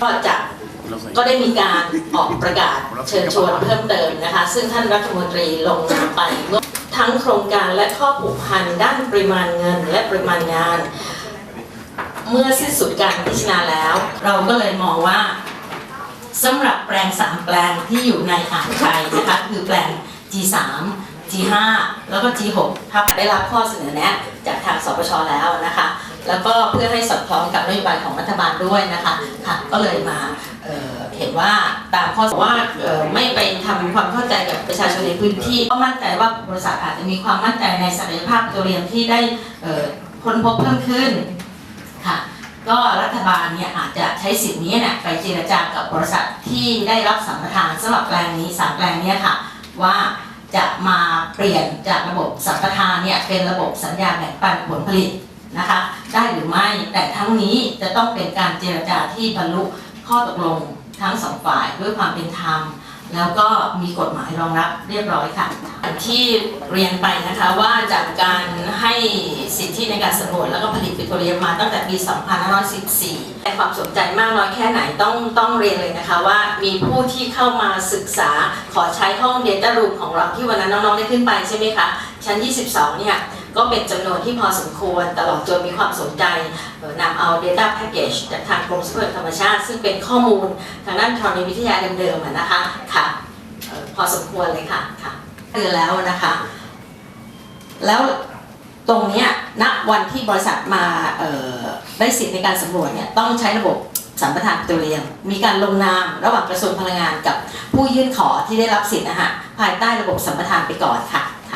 ก็จะก็ได้มีการออกประกาศเชิญชวนเพิ่มเติมนะคะ ซึ่งท่านรัฐมนตรีลงนามไปเมื่อทั้งโครงการและข้อผูกพันด้านปริมาณเงินและปริมาณงาน เมื่อสิ้นสุดการพิจารณาแล้ว เราก็เลยมองว่าสำหรับแปลงสามแปลงที่อยู่ในอ่าวไทยนะคะคือแปลง G3 G5 แล้วก็ G6 ถ้าได้รับข้อเสนอแนะจากทางสปชแล้วนะคะ แล้วก็เพื่อให้สอดคล้องกับนโยบายของรัฐบาลด้วยนะคะค่ะก็เลยมาเห็นว่าตามข้อว่าไม่ไปทำความเข้าใจกับประชาชนในพื้นที่ก็มั่นใจว่าบริษัทอาจจะมีความมั่นใจในศักยภาพตัวเรียนที่ได้ค้นพบเพิ่มขึ้นค่ะก็รัฐบาลเนี่ยอาจจะใช้สิทธิ์นี้เนี่ยไปเจรจากับบริษัทที่ได้รับสัมปทานสำหรับแปลงนี้สามแปลงนี้ค่ะว่าจะมาเปลี่ยนจากระบบสัมปทานเนี่ยเป็นระบบสัญญาแบ่งปันผลผลิตนะคะ ได้หรือไม่ แต่ทั้งนี้จะต้องเป็นการเจรจาที่บรรลุข้อตกลงทั้งสองฝ่ายด้วยความเป็นธรรม แล้วก็มีกฎหมายรองรับเรียบร้อยค่ะ ที่เรียนไปนะคะว่าจากการให้สิทธิในการสำรวจแล้วก็ผลิตปิโตรเลียมมาตั้งแต่ปี 2514 แต่ความสนใจมากน้อยแค่ไหนต้องต้องเรียนเลยนะคะว่ามีผู้ที่เข้ามาศึกษาขอใช้ห้อง Data Room ของเราที่วันนั้นน้องๆได้ขึ้นไปใช่ไหมคะ ชั้น 22 เนี่ย ก็เป็นจำนวนที่พอสมควรตลอดจนมีความสนใจนำเอา Data Package จากทางกรมทรัพยากรธรรมชาติ ซึ่งเป็นข้อมูลทางด้านธรณีวิทยาเดิมๆนะคะค่ะพอสมควรเลยค่ะค่ะคือแล้วนะคะ แล้วตรงนี้ณวันที่บริษัทมาได้สิทธิในการสำรวจเนี่ยต้องใช้ระบบสัมปทานปิโตรเลียมมีการลงนามระหว่างกระทรวงพลังงานกับผู้ยื่นขอที่ได้รับสิทธิ์นะฮะภายใต้ระบบสัมปทานไปก่อนค่ะ